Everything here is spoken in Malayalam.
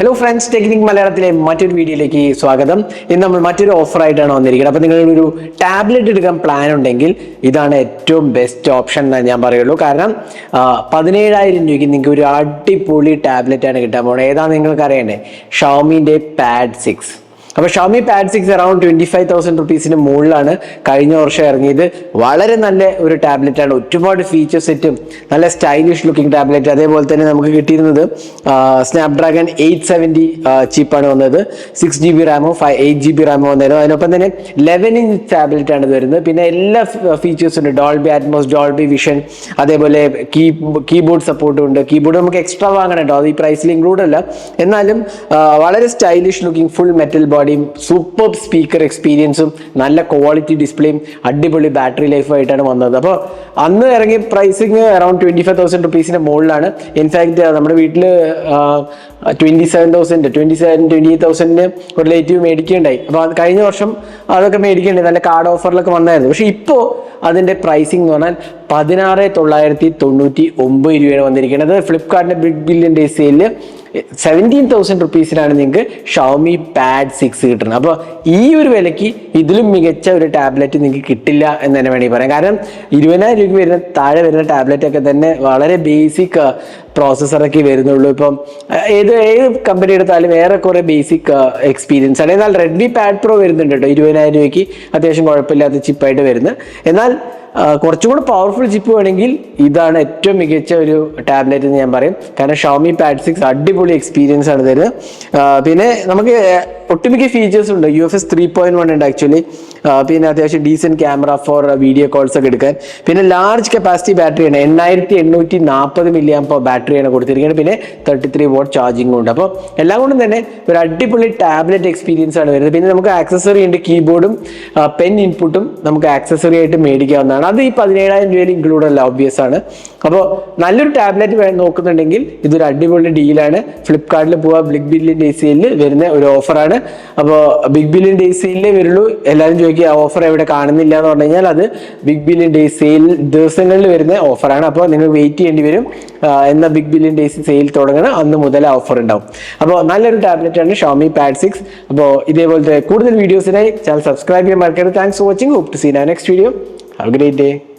ഹലോ ഫ്രണ്ട്സ് ടെക്നിക് മലയാളത്തിലെ മറ്റൊരു വീഡിയോയിലേക്ക് സ്വാഗതം. ഇന്ന് നമ്മൾ മറ്റൊരു ഓഫർ ആയിട്ടാണ് വന്നിരിക്കുന്നത്. അപ്പോൾ നിങ്ങളൊരു ടാബ്ലറ്റ് എടുക്കാൻ പ്ലാൻ ഉണ്ടെങ്കിൽ ഇതാണ് ഏറ്റവും ബെസ്റ്റ് ഓപ്ഷൻ എന്ന് ഞാൻ പറയുള്ളൂ. കാരണം പതിനേഴായിരം രൂപയ്ക്ക് നിങ്ങൾക്ക് ഒരു അടിപൊളി ടാബ്ലറ്റ് ആണ് കിട്ടാൻ പോകുന്നത് ഏതാണ് നിങ്ങൾക്ക് അറിയണ്ടേ ഷോമിന്റെ പാഡ് സിക്സ് അപ്പോൾ Xiaomi pad six around twenty five thousand റുപ്പീസിന് മുകളിലാണ് കഴിഞ്ഞ വർഷം ഇറങ്ങിയത്. വളരെ നല്ല ഒരു ടാബ്ലറ്റ് ആണ്. ഒരുപാട് ഫീച്ചർ സെറ്റും നല്ല സ്റ്റൈലിഷ് ലുക്കിംഗ് ടാബ്ലറ്റ് അതേപോലെ തന്നെ നമുക്ക് കിട്ടിയിരുന്നത് സ്നാപ്ഡ്രാഗൺ എയ്റ്റ് സെവന്റി ചിപ്പാണ് വന്നത്. സിക്സ് ജി ബി റാമോ ഫൈവ് എയ്റ്റ് ജി ബി റാമോ വന്നായിരുന്നു. അതിനൊപ്പം തന്നെ ലെവൻ ഇഞ്ച് ടാബ്ലറ്റ് ആണ് വരുന്നത്. പിന്നെ എല്ലാ ഫീച്ചേഴ്സും ഉണ്ട്. ഡോൾബി ആറ്റ്മോസ് ഡോൾബി വിഷൻ അതേപോലെ കീ കീബോർഡ് സപ്പോർട്ടും ഉണ്ട്. കീബോർഡ് നമുക്ക് എക്സ്ട്രാ വാങ്ങണം കേട്ടോ അത് ഈ പ്രൈസിൽ ഇൻക്ലൂഡ് അല്ല. എന്നാലും വളരെ സ്റ്റൈലിഷ് ലുക്കിംഗ് ഫുൾ മെറ്റൽ ബോഡിയും സൂപ്പർ സ്പീക്കർ എക്സ്പീരിയൻസും നല്ല ക്വാളിറ്റി ഡിസ്പ്ലേയും അടിപൊളി ബാറ്ററി ലൈഫുമായിട്ടാണ് വന്നത്. അപ്പോൾ അന്ന് ഇറങ്ങിയ pricing around twenty five thousand റുപ്പീസിന്റെ മുകളിലാണ്. ഇൻഫാക്റ്റ് നമ്മുടെ വീട്ടിൽ twenty seven thousand twenty seven twenty eight തൗസൻഡിന് ഒരു റിലേറ്റീവ് മേടിക്കുകയുണ്ടായി. അപ്പോൾ അത് കഴിഞ്ഞ വർഷം അതൊക്കെ മേടിക്കുകയുണ്ടായി. നല്ല കാർഡ് ഓഫറിലൊക്കെ വന്നായിരുന്നു. പക്ഷേ ഇപ്പോൾ അതിന്റെ പ്രൈസിങ് എന്ന് പറഞ്ഞാൽ പതിനാറ് തൊള്ളായിരത്തി തൊണ്ണൂറ്റി ഒമ്പത് രൂപയാണ് വന്നിരിക്കുന്നത്. ഫ്ലിപ്കാർട്ടിന്റെ ബിഗ് ബില്യൺ ഡേ സെയിലിൽ സെവന്റീൻ തൗസൻഡ് റുപ്പീസിനാണ് നിങ്ങൾക്ക് ഷവമി പാഡ് സിക്സ് കിട്ടുന്നത്. അപ്പോൾ ഈ ഒരു വിലയ്ക്ക് ഇതിലും മികച്ച ഒരു ടാബ്ലറ്റ് നിങ്ങൾക്ക് കിട്ടില്ല എന്ന് തന്നെ വേണമെങ്കിൽ പറയാം. കാരണം ഇരുപതിനായിരം രൂപയ്ക്ക് വരുന്ന താഴെ വരുന്ന ടാബ്ലറ്റ് ഒക്കെ തന്നെ വളരെ ബേസിക് പ്രോസസ്സറൊക്കെ വരുന്നുള്ളൂ. ഇപ്പം ഏത് ഏത് കമ്പനി എടുത്താലും ഏറെക്കുറെ ബേസിക് എക്സ്പീരിയൻസ് ആണ്. എന്നാൽ റെഡ്മി പാഡ് പ്രോ വരുന്നുണ്ട് കേട്ടോ. ഇരുപതിനായിരം രൂപയ്ക്ക് അത്യാവശ്യം കുഴപ്പമില്ലാത്ത ചിപ്പായിട്ട് വരുന്നത്. എന്നാൽ കുറച്ചും കൂടെ പവർഫുൾ ചിപ്പ് വേണമെങ്കിൽ ഇതാണ് ഏറ്റവും മികച്ച ഒരു ടാബ്ലറ്റ് എന്ന് ഞാൻ പറയും. കാരണം ഷോമി പാഡ് സിക്സ് അടിപൊളി എക്സ്പീരിയൻസ് ആണ് തരുന്നത്. പിന്നെ നമുക്ക് ഒട്ടുമിക്ക ഫീച്ചേഴ്സ് ഉണ്ട്. U F S three point one ഉണ്ട് ആക്ച്വലി പിന്നെ അത്യാവശ്യം decent camera for video calls ഒക്കെ എടുക്കാൻ. പിന്നെ ലാർജ് കപ്പാസിറ്റി ബാറ്ററിയാണ് എണ്ണായിരത്തി എണ്ണൂറ്റി നാൽപ്പത് മില്ലി ആകുമ്പോൾ ബാറ്ററിയാണ് കൊടുത്തിരിക്കുന്നത്. പിന്നെ തേർട്ടി ത്രീ വോട്ട് ചാർജിങ്ങും ഉണ്ട്. അപ്പോൾ എല്ലാം കൊണ്ടും തന്നെ ഒരു അടിപൊളി ടാബ്ലറ്റ് എക്സ്പീരിയൻസ് ആണ് വരുന്നത്. പിന്നെ നമുക്ക് ആക്സസറി ഉണ്ട്. കീബോർഡും പെൻ ഇൻപുട്ടും നമുക്ക് ആക്സസറി ആയിട്ട് മേടിക്കാവുന്നതാണ്. അത് ഈ പതിനേഴായിരം രൂപയിൽ ഇൻക്ലൂഡ് അല്ല ഓബിയസ് ആണ്. അപ്പോൾ നല്ലൊരു ടാബ്ലറ്റ് നോക്കുന്നുണ്ടെങ്കിൽ ഇതൊരു അടിപൊളി ഡീലാണ് ഫ്ലിപ്കാർട്ടിൽ പോവാ. ബ്ലിക് ബില്ലിന്റെ ഡേ സെയിലിൽ വരുന്ന ഒരു ഓഫറാണ് അപ്പോൾ ബിഗ് ബില്യൺ ഡേ സെയിലിലേ വരുള്ളൂ. എല്ലാവരും ചോദിക്കുക ആ ഓഫർ എവിടെ കാണുന്നില്ല? എന്ന് പറഞ്ഞു കഴിഞ്ഞാൽ അത് ബിഗ് ബില്യൺ ഡേ സെയിൽ ദിവസങ്ങളിൽ വരുന്ന ഓഫറാണ് അപ്പോൾ നിങ്ങൾ വെയിറ്റ് ചെയ്യേണ്ടി വരും. എന്ന ബിഗ് ബില്യൺ ഡേ സെയിൽ തുടങ്ങണം അന്ന് മുതൽ ഓഫർ ഉണ്ടാവും. അപ്പോൾ നല്ലൊരു ടാബ്ലറ്റ് ആണ് ഷോമി പാഡ് സിക്സ് അപ്പോൾ ഇതേപോലത്തെ കൂടുതൽ വീഡിയോസിനായി ചാനൽ സബ്സ്ക്രൈബ് ചെയ്യാൻ മറക്കരുത്. Thanks for watching hope to see next video have great day